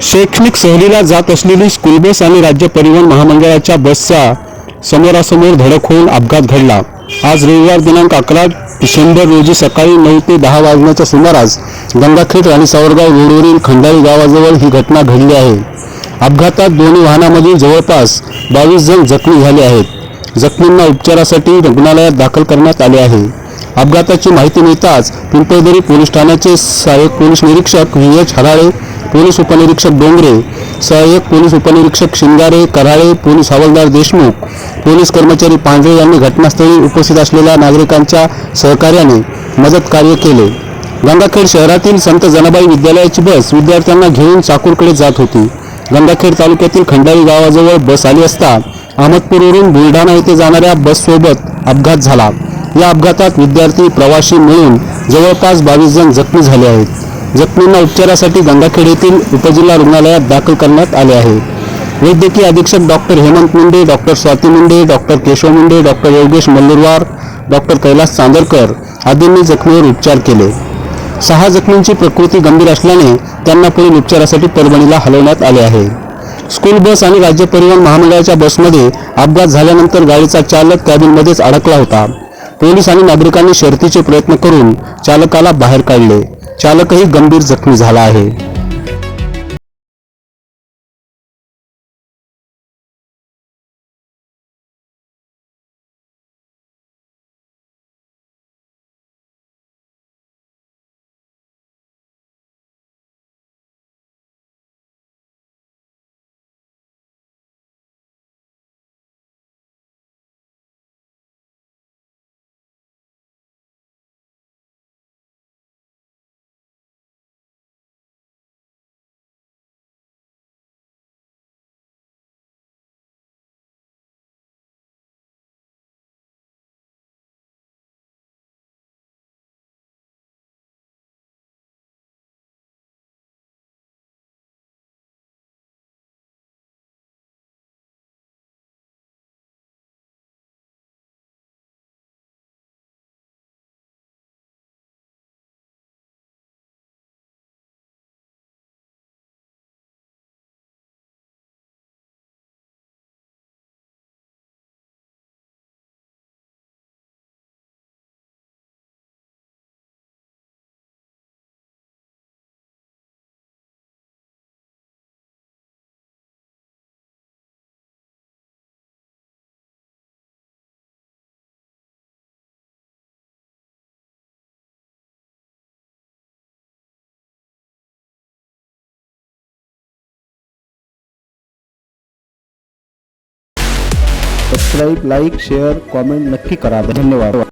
शैक्षणिक सहलीला जात असलेली स्कूल बस आणि राज्य परिवहन महामंडळाच्या बसचा समोरासमोर धडक होऊन अपघात घडला. आज रविवार दिनांक अकरा डिसेंबर रोजी सकाळी नऊ ते दहा वाजण्याच्या सुमारास गंगाखेड आणि सावरगाव रोडवरील खंडाळी गावाजवळ ही घटना घडली आहे. अपघातात दोन्ही वाहनामधील जवळपास बावीस जण जखमी झाले आहेत. जखमींना उपचारासाठी रुग्णालयात दाखल करण्यात आले आहे. अपघाताची माहिती मिळताच पिंपळदरी पोलीस ठाण्याचे सहाय्यक पोलीस निरीक्षक व्ही एच हराळे पोलीस उपनिरीक्षक डोंगरे सहाय्यक पोलीस उपनिरीक्षक शिंगारे कराळे पोलीस हवालदार देशमुख पोलीस कर्मचारी पांढरे यांनी घटनास्थळी उपस्थित असलेल्या नागरिकांच्या सहकार्याने मदत कार्य केले. गंगाखेड शहरातील संत जनाबाई विद्यालयाची बस विद्यार्थ्यांना घेऊन चाकूरकडे जात होती. गंगाखेड तालुक्यातील खंडाळी गावाजवळ बस आली असता अहमदपूरवरून बुलढाणा येथे जाणाऱ्या बससोबत अपघात झाला. या अपघातात विद्यार्थी प्रवासी मिळून जवळपास बावीस जण जखमी झाले आहेत. जखमींना उपचारासाठी गंगाखेड येथील उपजिल्हा रुग्णालयात दाखल करण्यात आले आहे. वैद्यकीय अधीक्षक doctor Hemant Munde doctor Swati Munde doctor Keshav Munde doctor Yogesh Mallurwar doctor Kailas Chandarkar आदींनी जखमीवर उपचार केले. सहा जखमींची प्रकृती गंभीर असल्याने त्यांना पुढील उपचारासाठी परभणीला हलवण्यात आले आहे. स्कूल बस आणि राज्य परिवहन महामंडळाच्या बसमध्ये अपघात झाल्यानंतर गाडीचा चालक कॅबिनमध्येच अडकला होता. पोलीस आणि नागरिकांनी शर्थीचे प्रयत्न करून चालकाला बाहेर काढले. चालकही गंभीर जखमी झाला आहे. सबस्क्राईब लाईक शेअर कॉमेंट नक्की करा. धन्यवाद.